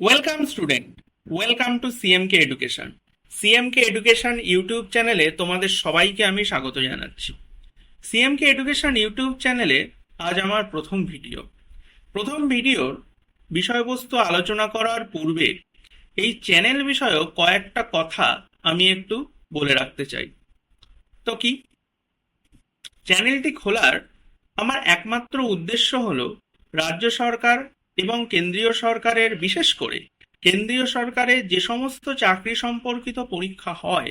Welcome student welcome to CMK education CMK education YouTube চ্যানেলে তোমাদের সবাইকে আমি স্বাগত জানাচ্ছি। সিএমকে এডুকেশন ইউটিউব চ্যানেলে আজ আমার প্রথম ভিডিও প্রথম ভিডিওর বিষয়বস্তু আলোচনা করার পূর্বে এই চ্যানেল বিষয়ক কয়েকটা কথা আমি একটু বলে রাখতে চাই। তো কি? চ্যানেলটি খোলার আমার একমাত্র উদ্দেশ্য হলো রাজ্য সরকার এবং কেন্দ্রীয় সরকারের, বিশেষ করে কেন্দ্রীয় সরকারের যে সমস্ত চাকরি সম্পর্কিত পরীক্ষা হয়,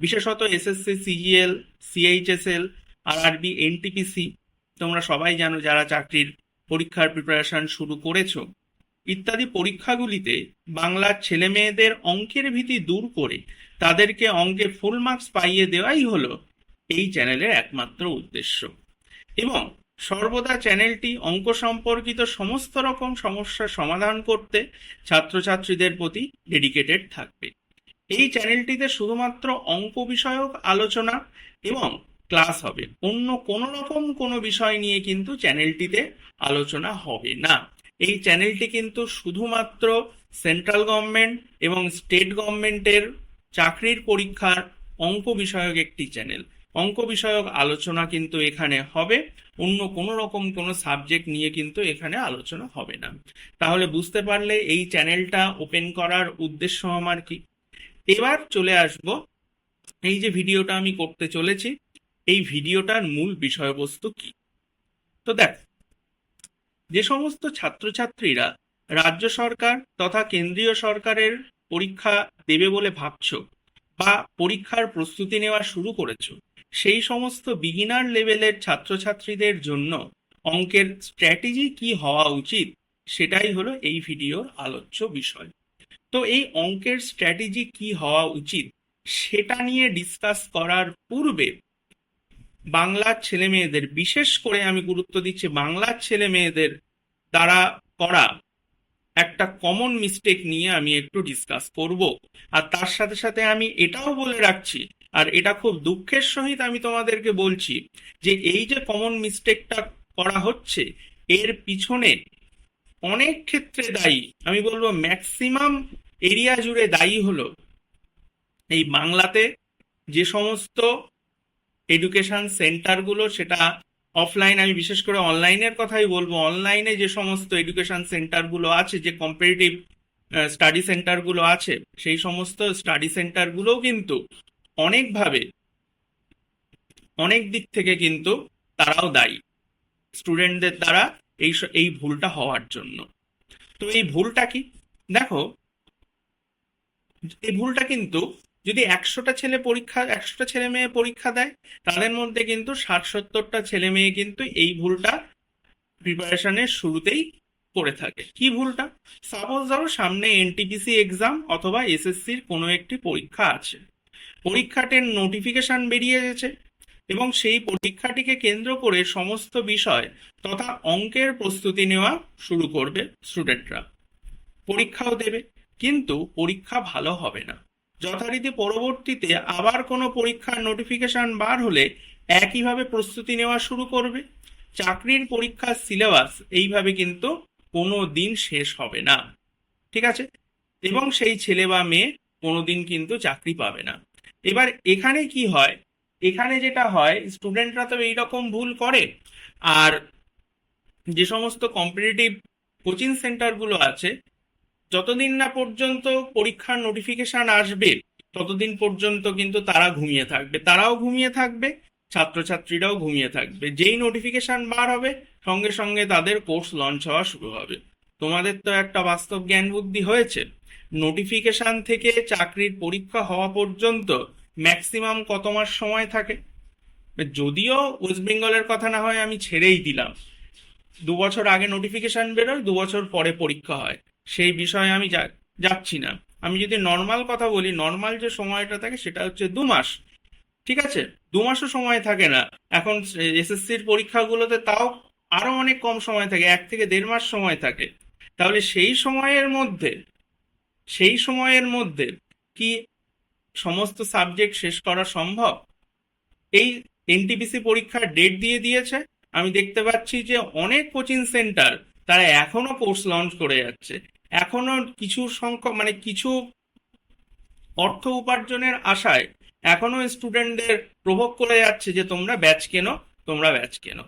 বিশেষত SSC, CGL, CHSL, RRB, NTPC, তোমরা সবাই জানো যারা চাকরির পরীক্ষার প্রিপারেশন শুরু করেছ, ইত্যাদি পরীক্ষাগুলিতে বাংলার ছেলে মেয়েদের অঙ্কের ভীতি দূর করে তাদেরকে অঙ্কে ফুল মার্কস পাইয়ে দেওয়াই হলো এই চ্যানেলের একমাত্র উদ্দেশ্য। এবং সর্বদা চ্যানেলটি অঙ্ক সম্পর্কিত সমস্ত রকম সমস্যার সমাধান করতে ছাত্রছাত্রীদের প্রতি ডেডিকেটেড থাকবে। এই চ্যানেলটিতে শুধুমাত্র অঙ্ক বিষয়ক আলোচনা এবং ক্লাস হবে। অন্য কোনো রকম কোনো বিষয় নিয়ে কিন্তু চ্যানেলটিতে আলোচনা হবে না। এই চ্যানেলটি কিন্তু শুধুমাত্র সেন্ট্রাল গভর্নমেন্ট এবং স্টেট গভর্নমেন্টের চাকরির পরীক্ষার অঙ্ক বিষয়ক একটি চ্যানেল। অঙ্ক বিষয়ক আলোচনা কিন্তু এখানে হবে। অন্য কোনো রকম কোনো সাবজেক্ট নিয়ে কিন্তু এখানে আলোচনা হবে না। তাহলে বুঝতে পারলে এই চ্যানেলটা ওপেন করার উদ্দেশ্য আমার কি? এবার চলে আসব। এই যে ভিডিওটা আমি করতে চলেছি, এই ভিডিওটার মূল বিষয়বস্তু কি? তো দেখ, যে সমস্ত ছাত্রছাত্রীরা রাজ্য সরকার তথা কেন্দ্রীয় সরকারের পরীক্ষা দেবে বলে ভাবছ বা পরীক্ষার প্রস্তুতি নেওয়া শুরু করেছ সেই সমস্ত বিগিনার লেভেলের ছাত্রছাত্রীদের জন্য অঙ্কের স্ট্র্যাটেজি কি হওয়া উচিত সেটাই হলো এই ভিডিওর আলোচ্য বিষয়। তো এই অঙ্কের স্ট্র্যাটেজি কি হওয়া উচিত সেটা নিয়ে ডিসকাস করার পূর্বে বাংলার ছেলে মেয়েদের বিশেষ করে আমি গুরুত্ব দিচ্ছি বাংলার ছেলে মেয়েদের দ্বারা করা একটা কমন মিস্টেক নিয়ে আমি একটু ডিসকাস করব। আর তার সাথে সাথে আমি এটাও বলে রাখছি আর এটা খুব দুঃখের সহিত আমি তোমাদেরকে বলছি যে এই যে কমন মিস্টেকটা করা হচ্ছে, এর পিছনে অনেক ক্ষেত্রে দায়ী, আমি বলব ম্যাক্সিমাম এরিয়া জুড়ে দায়ী হলো এই বাংলাতে যে সমস্ত এডুকেশন সেন্টারগুলো সেটা অফলাইন আমি বিশেষ করে অনলাইনের কথাই বলব অনলাইনে যে সমস্ত এডুকেশন সেন্টারগুলো আছে, যে কম্পিটিটিভ স্টাডি সেন্টারগুলো আছে, সেই সমস্ত স্টাডি সেন্টারগুলোও কিন্তু অনেকভাবে অনেক দিক থেকে কিন্তু তারাও দায়ী। স্টুডেন্টদের দ্বারা এই এই ভুলটা হওয়ার জন্য। তো এই ভুলটা কি? দেখো, এই ভুলটা কিন্তু যদি একশোটা ছেলে পরীক্ষা, একশোটা ছেলে মেয়ে পরীক্ষা দেয়, তাদের মধ্যে কিন্তু ষাট সত্তরটা ছেলে মেয়ে কিন্তু এই ভুলটা প্রিপারেশনের শুরুতেই করে থাকে। কি ভুলটা? সাপোজ ধরো সামনে এনটিপিসি এক্সাম অথবা এসএসসির কোনো একটি পরীক্ষা আছে। পরীক্ষাটির নোটিফিকেশন বেরিয়ে গেছে এবং সেই পরীক্ষাটিকে কেন্দ্র করে সমস্ত বিষয় তথা অঙ্কের প্রস্তুতি নেওয়া শুরু করবে স্টুডেন্টরা পরীক্ষাও দেবে, কিন্তু পরীক্ষা ভালো হবে না। যথারীতি পরবর্তীতে আবার কোনো পরীক্ষার নোটিফিকেশন বার হলে একইভাবে প্রস্তুতি নেওয়া শুরু করবে। চাকরির পরীক্ষার সিলেবাস এইভাবে কিন্তু কোনো দিন শেষ হবে না। ঠিক আছে? এবং সেই ছেলে বা মেয়ে কোনোদিন কিন্তু চাকরি পাবে না। এবার এখানে কি হয়? এখানে যেটা হয় স্টুডেন্টরা তো এইরকম ভুল করে। আর যে সমস্ত কম্পিটিটিভ কোচিং সেন্টারগুলো আছে, যতদিন না পর্যন্ত পরীক্ষার নোটিফিকেশান আসবে, ততদিন পর্যন্ত কিন্তু তারা ঘুমিয়ে থাকবে। তারাও ঘুমিয়ে থাকবে, ছাত্রছাত্রীরাও ঘুমিয়ে থাকবে। যেই নোটিফিকেশান বার হবে, সঙ্গে সঙ্গে তাদের কোর্স লঞ্চ হওয়া শুরু হবে। তোমাদের তো একটা বাস্তব জ্ঞান বুদ্ধি হয়েছে। নোটিফিকেশান থেকে চাকরির পরীক্ষা হওয়া পর্যন্ত ম্যাক্সিমাম কত মাস সময় থাকে? যদিও ওয়েস্ট বেঙ্গলের কথা না হয়, আমি ছেড়েই দিলাম। দু বছর আগে নোটিফিকেশন বেরোয়, দু বছর পরে পরীক্ষা হয়। সেই বিষয়ে আমি যাচ্ছি না। আমি যদি নর্মাল কথা বলি নর্মাল যে সময়টা থাকে, সেটা হচ্ছে দু মাস। ঠিক আছে? দু মাসও সময় থাকে না। এখন এসএসসির পরীক্ষাগুলোতে তাও আরও অনেক কম সময় থাকে, এক থেকে দেড় মাস সময় থাকে। তাহলে সেই সময়ের মধ্যে সেই সময়ের মধ্যে কি সমস্ত সাবজেক্ট শেষ করা সম্ভব? এই এনটিপিসি পরীক্ষার ডেট দিয়ে দিয়েছে। আমি দেখতে পাচ্ছি যে অনেক কোচিং সেন্টার তারা এখনও কোর্স লঞ্চ করে যাচ্ছে। এখনও কিছু সংখ্যক মানে কিছু অর্থ উপার্জনের আশায় এখনও স্টুডেন্টদের প্রভোগ করে যাচ্ছে যে তোমরা ব্যাচ কেনো, তোমরা ব্যাচ কেনো।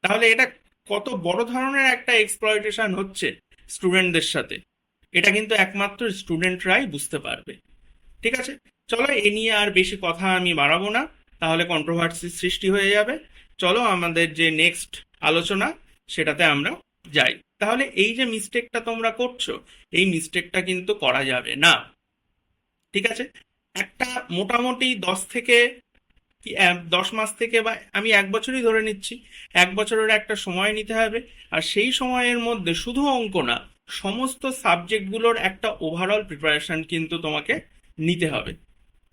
তাহলে এটা কত বড় ধরনের একটা এক্সপ্লয়টেশন হচ্ছে স্টুডেন্টদের সাথে? এটা কিন্তু একমাত্র স্টুডেন্টরাই বুঝতে পারবে। ঠিক আছে? চলো, এ নিয়ে আর বেশি কথা আমি বাড়াবো না, তাহলে কন্ট্রোভার্সি সৃষ্টি হয়ে যাবে। চলো, আমাদের যে নেক্সট আলোচনা, সেটাতে আমরা যাই। তাহলে এই যে মিস্টেকটা তোমরা করছ, এই মিস্টেকটা কিন্তু করা যাবে না। ঠিক আছে? একটা মোটামুটি দশ থেকে দশ মাস থেকে বা, আমি এক বছরই ধরে নিচ্ছি, এক বছরের একটা সময় নিতে হবে। আর সেই সময়ের মধ্যে শুধু অঙ্ক না, সমস্ত সাবজেক্টগুলোর একটা ওভারঅল প্রিপারেশন কিন্তু তোমাকে নিতে হবে।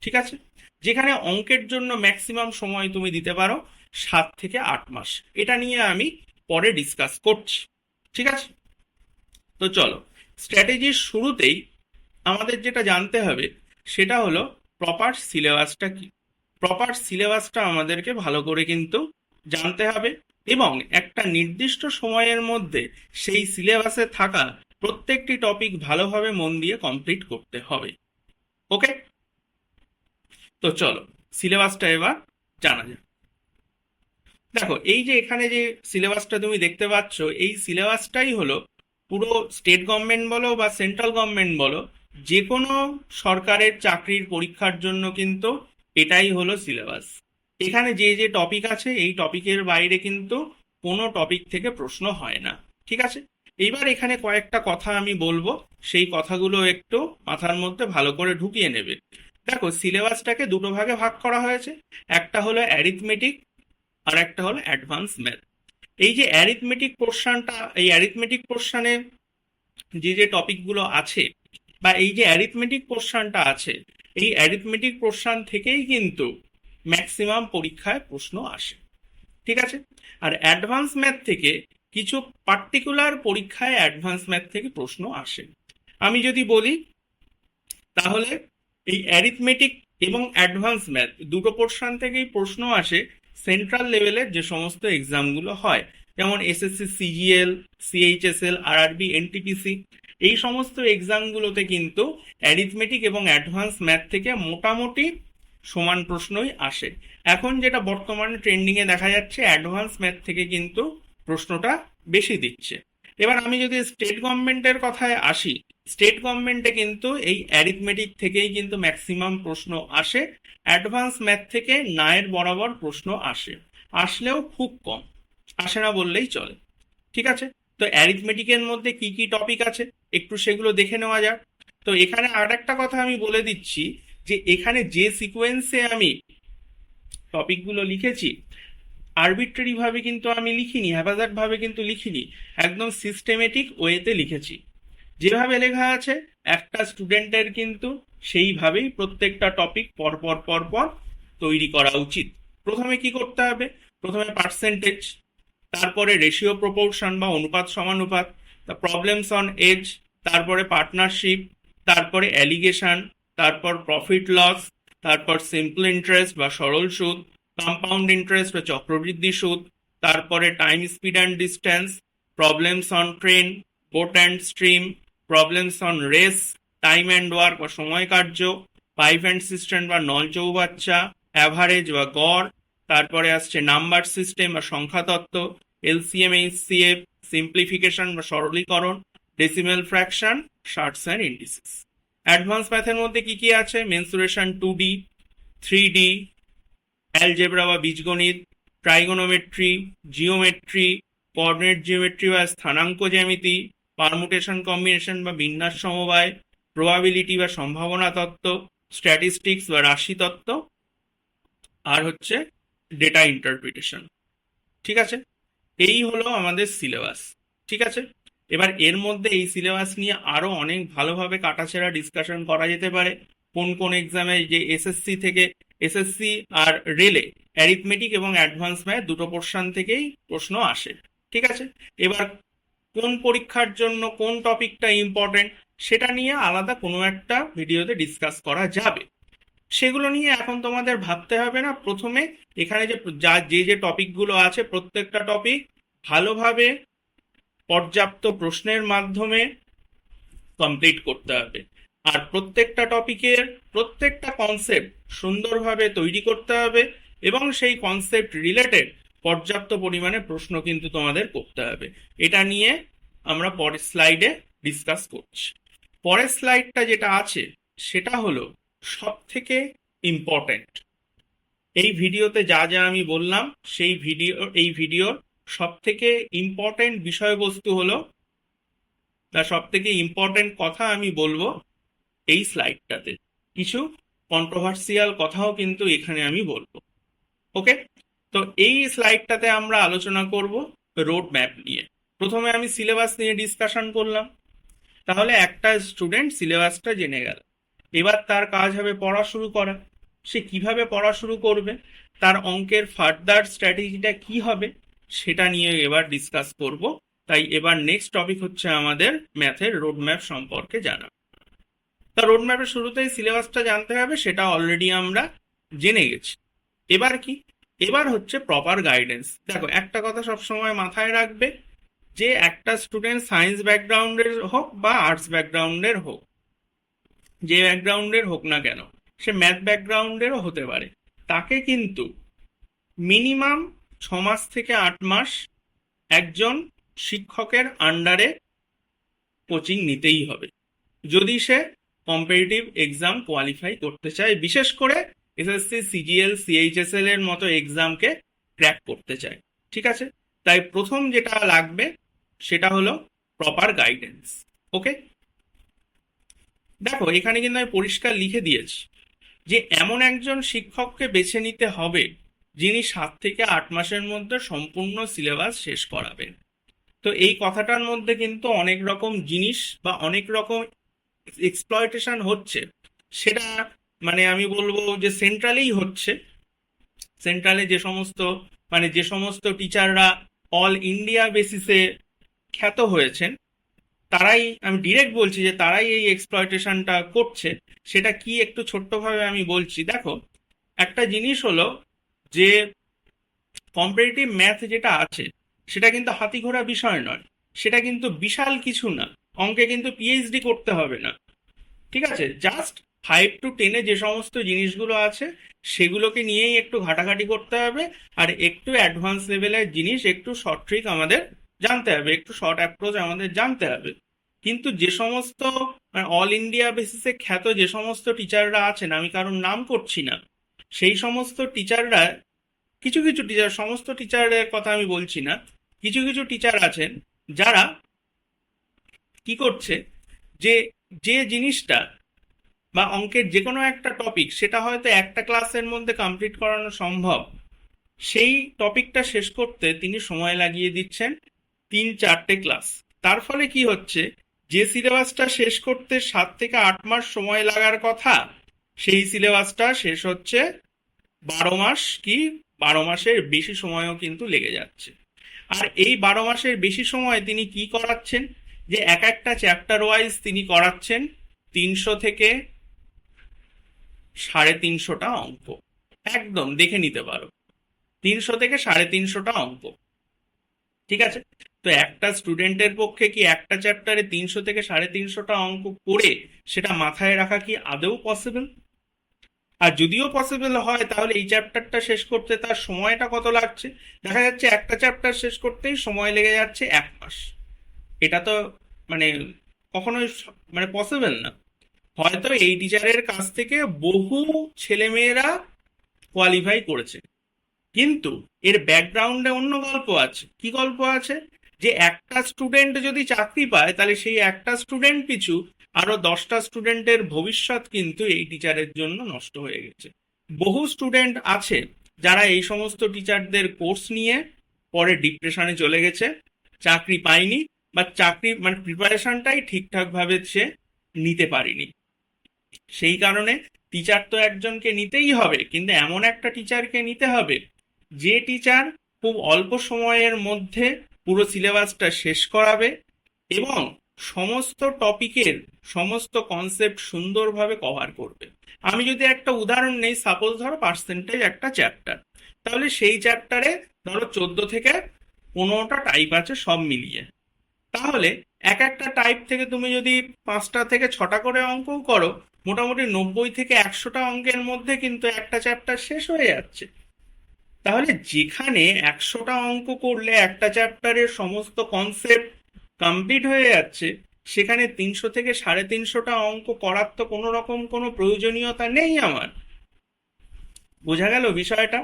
ঠিক আছে? যেখানে অঙ্কের জন্য ম্যাক্সিমাম সময় তুমি দিতে পারো সাত থেকে আট মাস। এটা নিয়ে আমি পরে ডিসকাস করছি। ঠিক আছে? তো চলো স্ট্র্যাটেজির শুরুতেই আমাদের যেটা জানতে হবে সেটা হলো প্রপার সিলেবাসটা কি? প্রপার সিলেবাসটা আমাদেরকে ভালো করে কিন্তু জানতে হবে এবং একটা নির্দিষ্ট সময়ের মধ্যে সেই সিলেবাসে থাকা প্রত্যেকটি টপিক ভালোভাবে মন দিয়ে কমপ্লিট করতে হবে। ওকে? তো চলো, সিলেবাসটা এবার জানা যাক। দেখো, এই যে এখানে যে সিলেবাসটা তুমি দেখতে পাচ্ছ, এই সিলেবাসটাই হলো পুরো স্টেট গভর্নমেন্ট বলো বা সেন্ট্রাল গভর্নমেন্ট বলো যে কোনো সরকারের চাকরির পরীক্ষার জন্য কিন্তু এটাই হলো সিলেবাস। এখানে যে যে টপিক আছে, এই টপিকের বাইরে কিন্তু কোনো টপিক থেকে প্রশ্ন হয় না, ঠিক আছে? এইবার এখানে কয়েকটা কথা আমি বলব। সেই কথাগুলো একটু মাথার মধ্যে ভালো করে ঢুকিয়ে নেবে। দেখো, সিলেবাসটাকে দুটো ভাগে ভাগ করা হয়েছে। একটা হলো অ্যারিথমেটিক আর একটা হলো অ্যাডভান্স ম্যাথ এই যে অ্যারিথমেটিক পোর্শনটা এই অ্যারিথমেটিক পোর্শনে যে যে টপিকগুলো আছে বা এই যে অ্যারিথমেটিক পোর্শনটা আছে, এই অ্যারিথমেটিক পোর্শন থেকেই কিন্তু ম্যাক্সিমাম পরীক্ষায় প্রশ্ন আসে। ঠিক আছে? আর অ্যাডভান্স ম্যাথ থেকে কিছু পার্টিকুলার পরীক্ষায় অ্যাডভান্স ম্যাথ থেকে প্রশ্ন আসে। আমি যদি বলি, তাহলে এই অ্যারিথমেটিক এবং অ্যাডভান্স ম্যাথ দুটো পোর্শন থেকেই প্রশ্ন আসে সেন্ট্রাল লেভেলের যে সমস্ত এক্সামগুলো হয়। যেমন SSC CGL CHSL RRB NTPC এই সমস্ত এক্সামগুলোতে কিন্তু অ্যারিথমেটিক এবং অ্যাডভান্স ম্যাথ থেকে মোটামুটি সমান প্রশ্নই আসে। এখন যেটা বর্তমানে ট্রেন্ডিংয়ে দেখা যাচ্ছে অ্যাডভান্স ম্যাথ থেকে কিন্তু প্রশ্নটা বেশি দিচ্ছে। এবার আমি যদি স্টেট গভর্নমেন্টের কথায় আসি স্টেট গভর্নমেন্টে কিন্তু এই অ্যারিথমেটিক থেকেই কিন্তু ম্যাক্সিমাম প্রশ্ন আসে অ্যাডভান্স ম্যাথ থেকে নায়ের বরাবর প্রশ্ন আসে। আসলেও খুব কম, আসে না বললেই চলে। ঠিক আছে? তো অ্যারিথমেটিকের মধ্যে কি কি টপিক আছে? একটু সেগুলো দেখে নেওয়া যাক। তো এখানে আর একটা কথা আমি বলে দিচ্ছি যে, এখানে যে সিকোয়েন্সে আমি টপিকগুলো লিখেছি আরবিট্রারি ভাবে কিন্তু আমি লিখিনি হ্যাপাজার্ড ভাবে কিন্তু লিখিনি, একদম সিস্টেমেটিক ওয়েতে লিখেছি। যেভাবে লেখা আছে, একটা স্টুডেন্টের কিন্তু সেইভাবেই প্রত্যেকটা টপিক পর পর পর পর তৈরি করা উচিত। প্রথমে কি করতে হবে? প্রথমে পার্সেন্টেজ তারপরে রেশিও প্রপোর্শন বা অনুপাত সমানুপাত প্রবলেমস অন এজ তারপরে পার্টনারশিপ তারপরে অ্যালিগেশন তারপর প্রফিট লস তারপর সিম্পল ইন্টারেস্ট বা সরল সুদ কম্পাউন্ড ইন্টারেস্ট বা চক্রবৃদ্ধি সুদ তারপরে time speed and distance problems on train boat and stream problems on race time and work বা সময় কার্য পাইপ অ্যান্ড সিস্টেম বা নল চৌবাচ্চা অ্যাভারেজ বা গড়, তারপরে আসছে নাম্বার সিস্টেম বা সংখ্যা তত্ত্ব এলসিএম এইচসিএফ সিম্পলিফিকেশন বা সরলীকরণ decimal fraction surds and indices advance ম্যাথের মধ্যে কি কি আছে? Mensuration two D three D algebra বা বীজগণিত ট্রাইগোনোমেট্রি জিওমেট্রি কোঅর্ডিনেট জিওমেট্রি বা স্থানাঙ্ক জ্যামিতি পারমুটেশন কম্বিনেশন বা বিন্যাস সমবায় প্রবাবিলিটি বা সম্ভাবনা তত্ত্ব স্ট্যাটিস্টিক্স বা রাশি তত্ত্ব, আর হচ্ছে ডেটা ইন্টারপ্রিটেশন ঠিক আছে? এই হলো আমাদের সিলেবাস ঠিক আছে? এবার এর মধ্যে এই সিলেবাস নিয়ে আরও অনেক ভালোভাবে কাটাছেড়া ডিসকাশন করা যেতে পারে। কোন কোন এক্সামে যে এসএসসি থেকে এসএসসি আর রেলে অ্যারিথমেটিক এবং অ্যাডভান্স ম্যাথ দুটো পোর্শন থেকেই প্রশ্ন আসে, ঠিক আছে? এবার কোন পরীক্ষার জন্য কোন টপিকটা ইম্পর্টেন্ট সেটা নিয়ে আলাদা কোনো একটা ভিডিওতে ডিসকাস করা যাবে। সেগুলো নিয়ে এখন তোমাদের ভাবতে হবে না। প্রথমে এখানে যে যা, যে যে টপিকগুলো আছে প্রত্যেকটা টপিক ভালোভাবে পর্যাপ্ত প্রশ্নের মাধ্যমে কমপ্লিট করতে হবে। আর প্রত্যেকটা টপিকের প্রত্যেকটা কনসেপ্ট সুন্দরভাবে তৈরি করতে হবে এবং সেই কনসেপ্ট রিলেটেড পর্যাপ্ত পরিমাণে প্রশ্ন কিন্তু তোমাদের করতে হবে। এটা নিয়ে আমরা পরের স্লাইডে ডিসকাস করছি। পরের স্লাইডটা যেটা আছে, সেটা হলো সব থেকে ইম্পর্ট্যান্ট এই ভিডিওতে যা যা আমি বললাম, সেই ভিডিও, এই ভিডিওর সব থেকে ইম্পর্ট্যান্ট বিষয়বস্তু হলো বা সব থেকে ইম্পর্ট্যান্ট কথা আমি বলব এই স্লাইডটাতে কিছু কন্ট্রোভার্সিয়াল কথাও কিন্তু এখানে আমি বলব। ওকে তো এই স্লাইডটাতে আমরা আলোচনা করব রোড ম্যাপ নিয়ে। প্রথমে আমি সিলেবাস নিয়ে ডিসকাশন করলাম। তাহলে একটা স্টুডেন্ট সিলেবাসটা জেনে গেল। এবার তার কাজ হবে পড়া শুরু করা। সে কীভাবে পড়া শুরু করবে? তার অঙ্কের ফার্দার স্ট্র্যাটেজিটা কি হবে? সেটা নিয়ে এবার ডিসকাস করব। তাই এবার নেক্সট টপিক হচ্ছে আমাদের ম্যাথের রোড ম্যাপ সম্পর্কে জানা। তা রোড ম্যাপের শুরুতেই সিলেবাসটা জানতে হবে, সেটা অলরেডি আমরা জেনে গেছি। এবার কি? এবার হচ্ছে প্রপার গাইডেন্স দেখো, একটা কথা সবসময় মাথায় রাখবে যে একটা স্টুডেন্ট সায়েন্স ব্যাকগ্রাউন্ডের হোক বা আর্টস ব্যাকগ্রাউন্ডের হোক, যে ব্যাকগ্রাউন্ডের হোক না কেন, সে ম্যাথ ব্যাকগ্রাউন্ডেরও হতে পারে। তাকে কিন্তু মিনিমাম ছ মাস থেকে আট মাস একজন শিক্ষকের আন্ডারে কোচিং নিতেই হবে। যদি সে কম্পিটিটিভ এক্সাম কোয়ালিফাই করতে চায়, বিশেষ করে এসএসসি, সিজিএল, সিএইচএসএল এর মতো এক্সামকে ক্র্যাক করতে চায়। ঠিক আছে? তাই প্রথম যেটা লাগবে সেটা হলো প্রপার গাইডেন্স ওকে দেখো, এখানে কিন্তু আমি পরিষ্কার লিখে দিয়েছি যে এমন একজন শিক্ষককে বেছে নিতে হবে যিনি সাত থেকে আট মাসের মধ্যে সম্পূর্ণ সিলেবাস শেষ করাবেন। তো এই কথাটার মধ্যে কিন্তু অনেক রকম জিনিস বা অনেক রকম এক্সপ্লয়টেশন হচ্ছে, সেটা মানে আমি বলব যে সেন্ট্রালেই হচ্ছে। সেন্ট্রালে যে সমস্ত মানে যে সমস্ত টিচাররা অল ইন্ডিয়া বেসিসে খ্যাত হয়েছেন, তারাই, আমি ডিরেক্ট বলছি যে তারাই এই এক্সপ্লয়টেশনটা করছে। সেটা কি একটু ছোট্টভাবে আমি বলছি। দেখো, একটা জিনিস হলো যে কম্পারেটিভ ম্যাথ যেটা আছে, সেটা কিন্তু হাতি ঘোড়া বিষয় নয়। সেটা কিন্তু বিশাল কিছু না। অঙ্কে কিন্তু পিএইচডি করতে হবে না। ঠিক আছে? জাস্ট ফাইভ টু টেনে যে সমস্ত জিনিসগুলো আছে, সেগুলোকে নিয়েই একটু ঘাটাঘাটি করতে হবে আর একটু অ্যাডভান্স লেভেলের জিনিস, একটু শর্ট ট্রিক আমাদের জানতে হবে, একটু শর্ট অ্যাপ্রোচ আমাদের জানতে হবে। কিন্তু যে সমস্ত অল ইন্ডিয়া বেসিসে খ্যাত যে সমস্ত টিচাররা আছেন, আমি কারোর নাম করছি না, সেই সমস্ত টিচাররা কিছু কিছু টিচার সমস্ত টিচারের কথা আমি বলছি না, কিছু কিছু টিচার আছেন যারা কি করছে? যে যে জিনিসটা বা অঙ্কের যে কোনো একটা টপিক সেটা হয়তো একটা ক্লাসের মধ্যে কমপ্লিট করানো সম্ভব, সেই টপিকটা শেষ করতে তিনি সময় লাগিয়ে দিচ্ছেন তিন চারটে ক্লাস তার ফলে কি হচ্ছে? যে সিলেবাসটা শেষ করতে সাত থেকে আট মাস সময় লাগার কথা, সেই সিলেবাসটা শেষ হচ্ছে বারো মাস কি? বারো মাসের বেশি সময়ও কিন্তু লেগে যাচ্ছে। আর এই বারো মাসের বেশি সময় তিনি কি করাচ্ছেন? যে এক একটা চ্যাপ্টার ওয়াইজ তিনি করাচ্ছেন তিনশো থেকে সাড়ে তিনশোটা অঙ্ক। একদম, দেখে নিতে পারো। তিনশো থেকে সাড়ে তিনশোটা অঙ্ক। ঠিক আছে? তো একটা স্টুডেন্টের পক্ষে কি একটা চ্যাপ্টারে তিনশো থেকে সাড়ে তিনশোটা অঙ্ক করে সেটা মাথায় রাখা কি আদৌ পসিবল আর যদিও পসিবল হয়, তাহলে এই চ্যাপ্টারটা শেষ করতে তার সময়টা কত লাগছে? দেখা যাচ্ছে একটা চ্যাপ্টার শেষ করতেই সময় লেগে যাচ্ছে এক মাস। এটা তো মানে কখনোই মানে পসিবল না। হয়তো এই টিচারের কাছ থেকে বহু ছেলেমেয়েরা কোয়ালিফাই করেছে। কিন্তু এর ব্যাকগ্রাউন্ডে অন্য গল্প আছে। কি গল্প আছে? যে একটা স্টুডেন্ট যদি চাকরি পায়, তাহলে সেই একটা স্টুডেন্ট পিছু আরও দশটা স্টুডেন্টের ভবিষ্যৎ কিন্তু এই টিচারের জন্য নষ্ট হয়ে গেছে। বহু স্টুডেন্ট আছে যারা এই সমস্ত টিচারদের কোর্স নিয়ে পরে ডিপ্রেশনে চলে গেছে, চাকরি পায়নি বা চাকরি মানে প্রিপারেশনটাই ঠিকঠাকভাবে সে নিতে পারেনি। সেই কারণে টিচার তো একজনকে নিতেই হবে, কিন্তু এমন একটা টিচারকে নিতে হবে, যে টিচার খুব অল্প সময়ের মধ্যে পুরো সিলেবাসটা শেষ করাবে এবং সমস্ত টপিকের সমস্ত কনসেপ্ট সুন্দরভাবে কভার করবে। আমি যদি একটা উদাহরণ নেই সাপোজ ধরো পার্সেন্টেজ একটা চ্যাপ্টার তাহলে সেই চ্যাপ্টারে ধরো চোদ্দ থেকে পনেরোটা টাইপ আছে, সব মিলিয়ে। তাহলে এক একটা টাইপ থেকে তুমি যদি পাঁচটা থেকে ছটা করে অঙ্কও করো, মোটামুটি নব্বই থেকে একশোটা অঙ্কের মধ্যে কিন্তু একটা চ্যাপ্টার শেষ হয়ে যাচ্ছে। তাহলে যেখানে একশোটা অঙ্ক করলে একটা চ্যাপ্টারের সমস্ত কনসেপ্ট কমপ্লিট হয়ে যাচ্ছে, সেখানে তিনশো থেকে সাড়ে তিনশোটা অঙ্ক করার তো কোনো রকম কোনো প্রয়োজনীয়তা নেই আমার। বোঝা গেল বিষয়টা?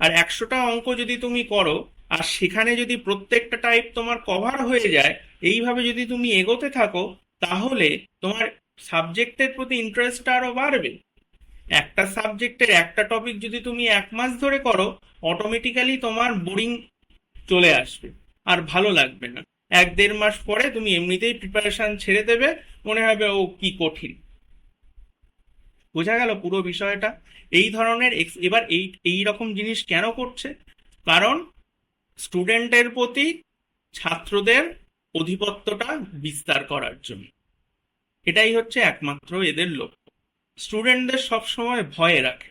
আর একশোটা অঙ্ক যদি তুমি করো আর সেখানে যদি প্রত্যেকটা টাইপ তোমার কভার হয়ে যায়, এইভাবে যদি তুমি এগোতে থাকো, তাহলে তোমার সাবজেক্টের প্রতি ইন্টারেস্টটা আরও বাড়বে। একটা সাবজেক্টের একটা টপিক যদি তুমি এক মাস ধরে করো অটোমেটিক্যালি তোমার বোরিং চলে আসবে, আর ভালো লাগবে না। এক দেড় মাস পরে তুমি এমনিতেই প্রিপারেশন ছেড়ে দেবে, মনে হবে, ও, কি কঠিন। বোঝা গেল পুরো বিষয়টা? এই ধরনের এবার এই এই রকম জিনিস কেন করছে? কারণ স্টুডেন্টের প্রতি ছাত্রদের অধিপত্যটা বিস্তার করার জন্য। এটাই হচ্ছে একমাত্র এদের লক্ষ্য। স্টুডেন্টদের সবসময় ভয়ে রাখে।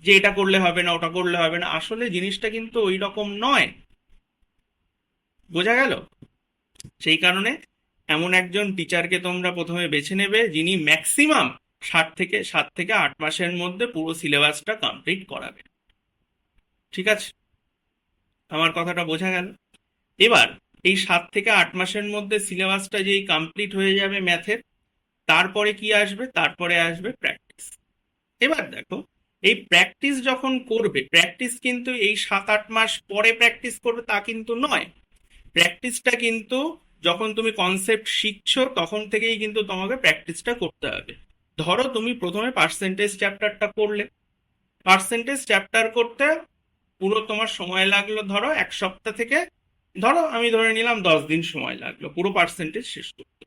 যে এটা করলে হবে না, ওটা করলে হবে না। আসলে জিনিসটা কিন্তু ওই রকম নয়। বোঝা গেল? সেই কারণে এমন একজন টিচারকে তোমরা প্রথমে বেছে নেবে যিনি ম্যাক্সিমাম ষাট থেকে, সাত থেকে আট মাসের মধ্যে পুরো সিলেবাসটা কমপ্লিট করাবে ঠিক আছে? আমার কথাটা বোঝা গেল। এবার, এই সাত থেকে আট মাসের মধ্যে সিলেবাসটা যেই কমপ্লিট হয়ে যাবে ম্যাথের তারপরে কি আসবে? তারপরে আসবে প্র্যাকটিস এবার দেখো, এই প্র্যাকটিস যখন করবে প্র্যাকটিস কিন্তু এই সাত আট মাস পরে প্র্যাকটিস করবে তা কিন্তু নয়। প্র্যাকটিসটা কিন্তু যখন তুমি কনসেপ্ট শিখছো, তখন থেকেই কিন্তু তোমাকে প্র্যাকটিসটা করতে হবে। ধরো তুমি প্রথমে পার্সেন্টেজ চ্যাপ্টারটা করলে পার্সেন্টেজ চ্যাপ্টার করতে পুরো তোমার সময় লাগল, ধরো এক সপ্তাহ থেকে, ধরো আমি ধরে নিলাম দশ দিন সময় লাগল, পুরো পার্সেন্টেজ শেষ করতে।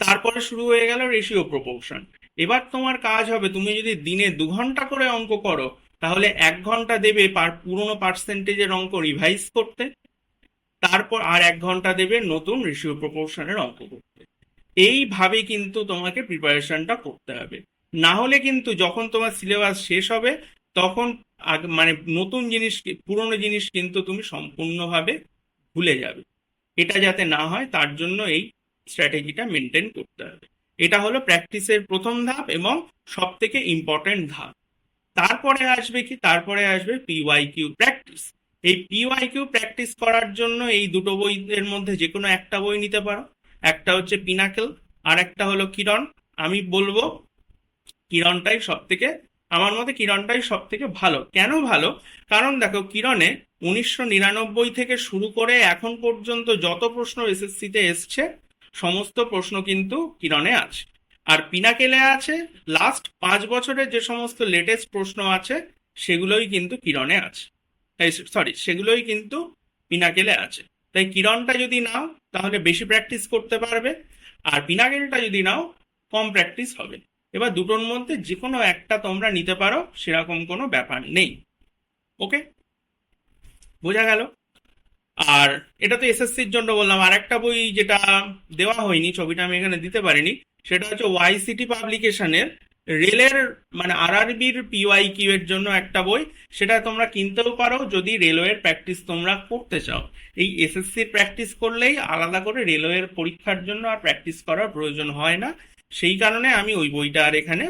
তারপরে শুরু হয়ে গেল রেশিও প্রপোর্শন এবার তোমার কাজ হবে, তুমি যদি দিনে দু ঘণ্টা করে অঙ্ক করো, তাহলে এক ঘণ্টা দেবে পার, পুরোনো পার্সেন্টেজের অঙ্ক রিভাইজ করতে, তারপর আর এক ঘণ্টা দেবে নতুন রেশিও প্রপোর্শনের অঙ্ক করতে। এইভাবে কিন্তু তোমাকে প্রিপারেশনটা করতে হবে। না হলে কিন্তু যখন তোমার সিলেবাস শেষ হবে, তখন মানে নতুন জিনিস পুরনো জিনিস কিন্তু তুমি সম্পূর্ণভাবে ভুলে যাবে। এটা যাতে না হয়, তার জন্য এই স্ট্র্যাটেজিটা মেনটেন করতে হবে। এটা হলো প্র্যাকটিসের প্রথম ধাপ এবং সব থেকে ইম্পর্টেন্ট ধাপ। তারপরে আসবে কি? তারপরে আসবে পিওয়াই কিউ প্র্যাকটিস এই পিওয়াই কিউ প্র্যাকটিস করার জন্য এই দুটো বইয়ের মধ্যে যে কোনো একটা বই নিতে পারো। একটা হচ্ছে পিনাকেল আর একটা হলো কিরণ আমি বলব কিরণটাই সব থেকে আমার মতে কিরণটাই সব থেকে ভালো। কেন ভালো? কারণ দেখো, কিরণে উনিশশো নিরানব্বই থেকে শুরু করে এখন পর্যন্ত যত প্রশ্ন এসএসসিতে এসছে, সমস্ত প্রশ্ন কিন্তু কিরণে আছে। আর পিনাকেলে আছে লাস্ট পাঁচ বছরের যে সমস্ত লেটেস্ট প্রশ্ন আছে, সেগুলোই কিন্তু কিরণে আছে। তাই সরি সেগুলোই কিন্তু পিনাকেলে আছে। তাই কিরণটা যদি নাও, তাহলে বেশি প্র্যাকটিস করতে পারবে। আর পিনাকেলটা যদি নাও, কম প্র্যাকটিস হবে। এবার দুটোর মধ্যে যে কোনো একটা তোমরা নিতে পারো, সেরকম কোনো ব্যাপার নেই। ওকে? বোঝা গেল? আর এটা তো এসএসসির জন্য বললাম। আর একটা বই যেটা দেওয়া হয়নি, ছবিটা আমি এখানে দিতে পারিনি, সেটা হচ্ছে ওয়াইসিটি পাবলিকেশনের রেলের মানে আর আরআরবির পিওয়াই কিউ এর জন্য একটা বই। সেটা তোমরা কিনতেও পারো, যদি রেলওয়ের প্র্যাকটিস তোমরা করতে চাও। এই এসএসসির প্র্যাকটিস করলেই আলাদা করে রেলওয়ের পরীক্ষার জন্য আর প্র্যাকটিস করার প্রয়োজন হয় না। সেই কারণে আমি ওই বইটা আর এখানে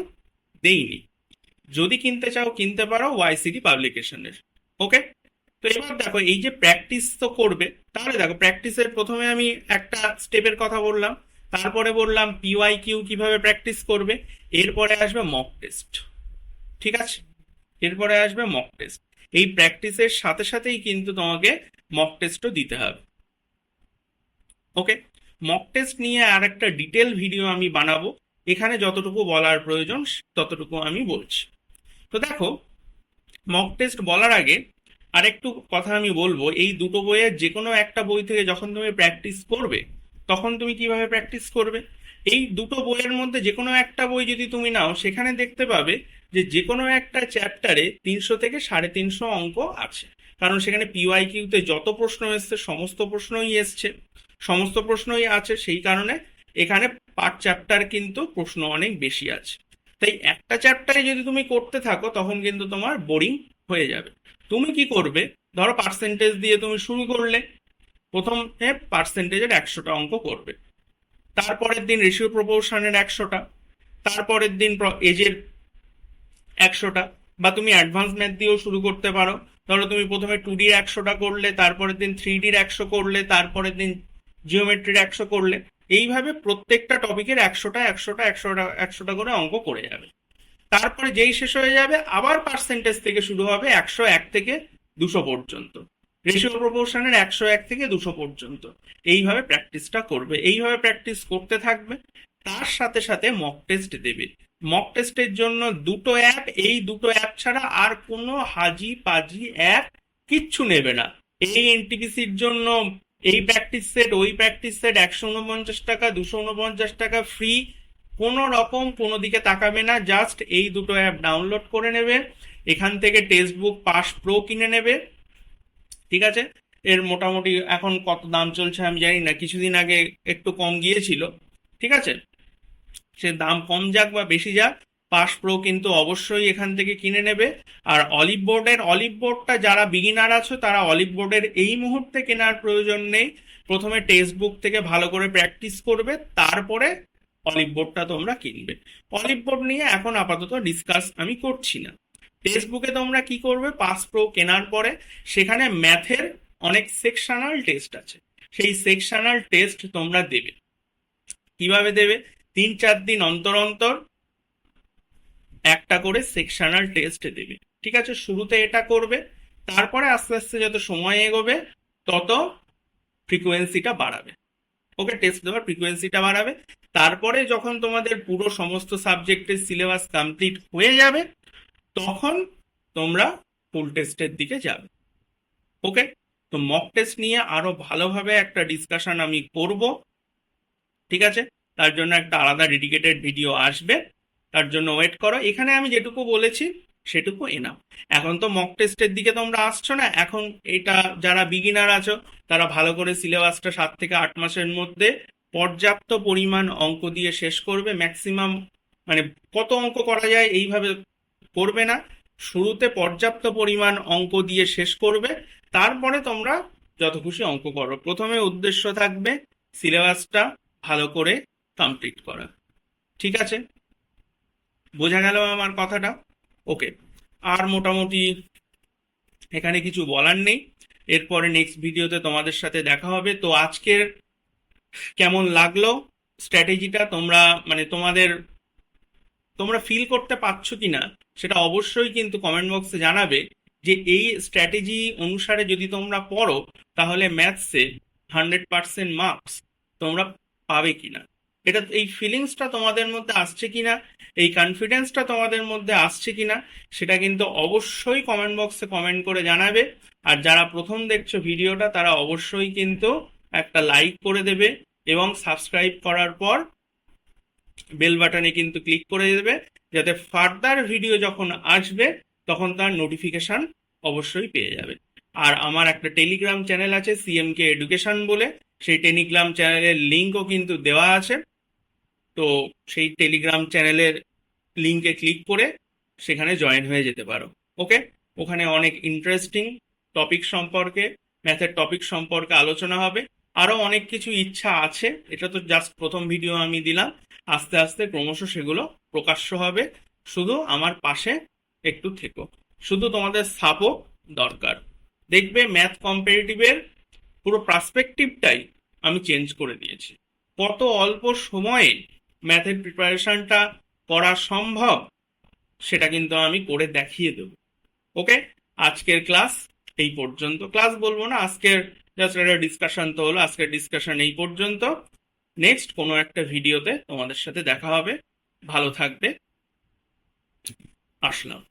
দেইনি। যদি কিনতে চাও, কিনতে পারো ওয়াইসিটি পাবলিকেশনের ওকে তো এবার দেখো, এই যে প্র্যাকটিস তো করবে, তাহলে দেখো প্র্যাকটিসের প্রথমে আমি একটা স্টেপের কথা বললাম, তারপরে বললাম পিওয়াই কিউ কীভাবে প্র্যাকটিস করবে, এরপরে আসবে মক টেস্ট ঠিক আছে? এরপরে আসবে মক টেস্ট এই প্র্যাকটিসের সাথে সাথেই কিন্তু তোমাকে মক টেস্টও দিতে হবে। ওকে মক টেস্ট নিয়ে আর একটা ডিটেল ভিডিও আমি বানাবো। এখানে যতটুকু বলার প্রয়োজন, ততটুকু আমি বলছি। তো দেখো মক টেস্ট বলার আগে আরেকটু কথা আমি বলব। এই দুটো বইয়ের যে কোনো একটা বই থেকে যখন তুমি প্র্যাকটিস করবে, তখন তুমি কীভাবে প্র্যাকটিস করবে? এই দুটো বইয়ের মধ্যে যে কোনো একটা বই যদি তুমি নাও, সেখানে দেখতে পাবে যে যে কোনো একটা চ্যাপ্টারে তিনশো থেকে সাড়ে তিনশো অঙ্ক আছে। কারণ সেখানে পিওয়াই কিউতে যত প্রশ্ন এসছে, সমস্ত প্রশ্নই এসছে। সমস্ত প্রশ্নই আছে সেই কারণে এখানে পার চ্যাপ্টার কিন্তু প্রশ্ন অনেক বেশি আছে। তাই একটা চ্যাপ্টারে যদি তুমি করতে থাকো, তখন কিন্তু তোমার বোরিং হয়ে যাবে। তুমি কি করবে? ধরো পার্সেন্টেজ দিয়ে তুমি শুরু করলে, প্রথমে পার্সেন্টেজের একশোটা অঙ্ক করবে। তারপরের দিন রেশিও প্রপোর্শনের একশোটা, তারপরের দিন এজের একশোটা, বা তুমি অ্যাডভান্স ম্যাথ দিয়েও শুরু করতে পারো। ধরো তুমি প্রথমে টু ডির একশোটা করলে, তারপরের দিন থ্রি ডির একশো করলে, তারপরের দিন জিওমেট্রির একশো করলে, এইভাবে প্রত্যেকটা টপিকের একশোটা একশোটা একশোটা একশোটা করে অঙ্ক করে যাবে। তারপরে যেই শেষ হয়ে যাবে, আবার পার্সেন্টেজ থেকে শুরু হবে একশো এক থেকে দুশো পর্যন্ত। রেশিও প্রপোর্শনের একশো এক থেকে দুশো পর্যন্ত। এইভাবে প্র্যাকটিসটা করবে। এইভাবে প্র্যাকটিস করতে থাকবে। তার সাথে সাথে মক টেস্ট দেবে। মক টেস্টের জন্য দুটো অ্যাপ এই দুটো অ্যাপ ছাড়া আর কোনো হাজি পাজি অ্যাপ কিচ্ছু নেবে না। এই এনটিপিসির জন্য এই প্র্যাকটিস সেট ওই প্র্যাকটিস সেট একশো উনপঞ্চাশ টাকা, দুশো উনপঞ্চাশ টাকা ফ্রি কোনো রকম কোনো দিকে তাকাবে না জাস্ট এই দুটো অ্যাপ ডাউনলোড করে নেবে, এখান থেকে টেক্সট বুক পাস প্রো কিনে নেবে, ঠিক আছে? এর মোটামুটি এখন কত দাম চলছে আমি জানি না, কিছুদিন আগে একটু কম গিয়েছিল, ঠিক আছে? সে দাম কম যাক বা বেশি যাক পাস প্রো কিন্তু অবশ্যই এখান থেকে কিনে নেবে। আর অলিভ বোর্ডের অলিভ বোর্ডটা যারা বিগিনার আছো, তারা অলিভ বোর্ডের এই মুহূর্তে কেনার প্রয়োজন নেই। প্রথমে টেক্সট বুক থেকে ভালো করে প্র্যাকটিস করবে, তারপরে অলিভ বোর্ডটা তোমরা কিনবে। অলিভ বোর্ড নিয়ে এখন আপাতত ডিসকাস আমি করছি না। টেক্সট বুকে তোমরা কি করবে? পাস প্রো কেনার পরে সেখানে ম্যাথের অনেক সেকশনাল টেস্ট আছে। সেই সেকশনাল টেস্ট তোমরা দেবে। কীভাবে দেবে? তিন চার দিন অন্তর অন্তর একটা করে সেকশনাল টেস্ট দেবে। ঠিক আছে? শুরুতে এটা করবে, তারপরে আস্তে আস্তে যত সময় এগোবে, তত ফ্রিকোয়েন্সিটা বাড়াবে। ওকে? টেস্ট দেওয়ার ফ্রিকোয়েন্সিটা বাড়াবে। তারপরে যখন তোমাদের পুরো সমস্ত সাবজেক্টের সিলেবাস কমপ্লিট হয়ে যাবে, তখন তোমরা ফুল টেস্টের দিকে যাবে। ওকে? তো মক টেস্ট নিয়ে আরও ভালোভাবে একটা ডিসকাশন আমি করব। ঠিক আছে? তার জন্য একটা আলাদা ডেডিকেটেড ভিডিও আসবে। তার জন্য ওয়েট করো। এখানে আমি যেটুকু বলেছি, সেটুকু এনাম এখন তো মক টেস্টের দিকে তোমরা আসছো না। এখন এটা যারা বিগিনার আছো, তারা ভালো করে সিলেবাসটা সাত থেকে আট মাসের মধ্যে পর্যাপ্ত পরিমাণ অঙ্ক দিয়ে শেষ করবে। ম্যাক্সিমাম মানে কত অঙ্ক করা যায় এইভাবে করবে না। শুরুতে পর্যাপ্ত পরিমাণ অঙ্ক দিয়ে শেষ করবে। তারপরে তোমরা যত খুশি অঙ্ক করো। প্রথমে উদ্দেশ্য থাকবে সিলেবাসটা ভালো করে কমপ্লিট করা ঠিক আছে? বোঝা গেল আমার কথাটা? ওকে আর মোটামুটি এখানে কিছু বলার নেই। এরপরে নেক্সট ভিডিওতে তোমাদের সাথে দেখা হবে। তো আজকের কেমন লাগল স্ট্র্যাটেজিটা তোমরা মানে তোমাদের, তোমরা ফিল করতে পারছ কিনা সেটা অবশ্যই কিন্তু কমেন্ট বক্সে জানাবে যে এই স্ট্র্যাটেজি অনুসারে যদি তোমরা পড়ো, তাহলে ম্যাথসে হান্ড্রেড পার্সেন্ট মার্কস তোমরা পাবে কিনা এটা এই ফিলিংসটা তোমাদের মধ্যে আসছে কিনা? এই কনফিডেন্সটা তোমাদের মধ্যে আসছে কিনা? সেটা কিন্তু অবশ্যই কমেন্ট বক্সে কমেন্ট করে জানাবে। আর যারা প্রথম দেখছ ভিডিওটা, তারা অবশ্যই কিন্তু একটা লাইক করে দেবে এবং সাবস্ক্রাইব করার পর বেল বাটনে কিন্তু ক্লিক করে দেবে। যাতে ফার্দার ভিডিও যখন আসবে, তখন তার নোটিফিকেশন অবশ্যই পেয়ে যাবে। আর আমার একটা টেলিগ্রাম চ্যানেল আছে সিএমকে এডুকেশন বলে। সেই টেলিগ্রাম চ্যানেলের লিঙ্কও কিন্তু দেওয়া আছে। তো সেই টেলিগ্রাম চ্যানেলের লিঙ্কে ক্লিক করে সেখানে জয়েন হয়ে যেতে পারো ওকে ওখানে অনেক ইন্টারেস্টিং টপিক সম্পর্কে ম্যাথের টপিক সম্পর্কে আলোচনা হবে। আরও অনেক কিছু ইচ্ছা আছে, এটা তো জাস্ট প্রথম ভিডিও আমি দিলাম। আস্তে আস্তে ক্রমশ সেগুলো প্রকাশ্য হবে। শুধু আমার পাশে একটু থেকো। শুধু তোমাদের সাপোর্ট দরকার। দেখবে ম্যাথ কম্পারেটিভের পুরো পার্সপেক্টিভটাই আমি চেঞ্জ করে দিয়েছি। কত অল্প সময়ে ম্যাথের প্রিপারেশনটা করা সম্ভব, সেটা কিন্তু আমি করে দেখিয়ে দেব। ওকে আজকের ক্লাস এই পর্যন্ত। ক্লাস বলব না, আজকের জাস্ট একটা ডিসকাশন তো হলো, আজকের ডিসকাশন এই পর্যন্ত। নেক্সট কোনো একটা ভিডিওতে তোমাদের সাথে দেখা হবে। ভালো থাকবে। আসলাম।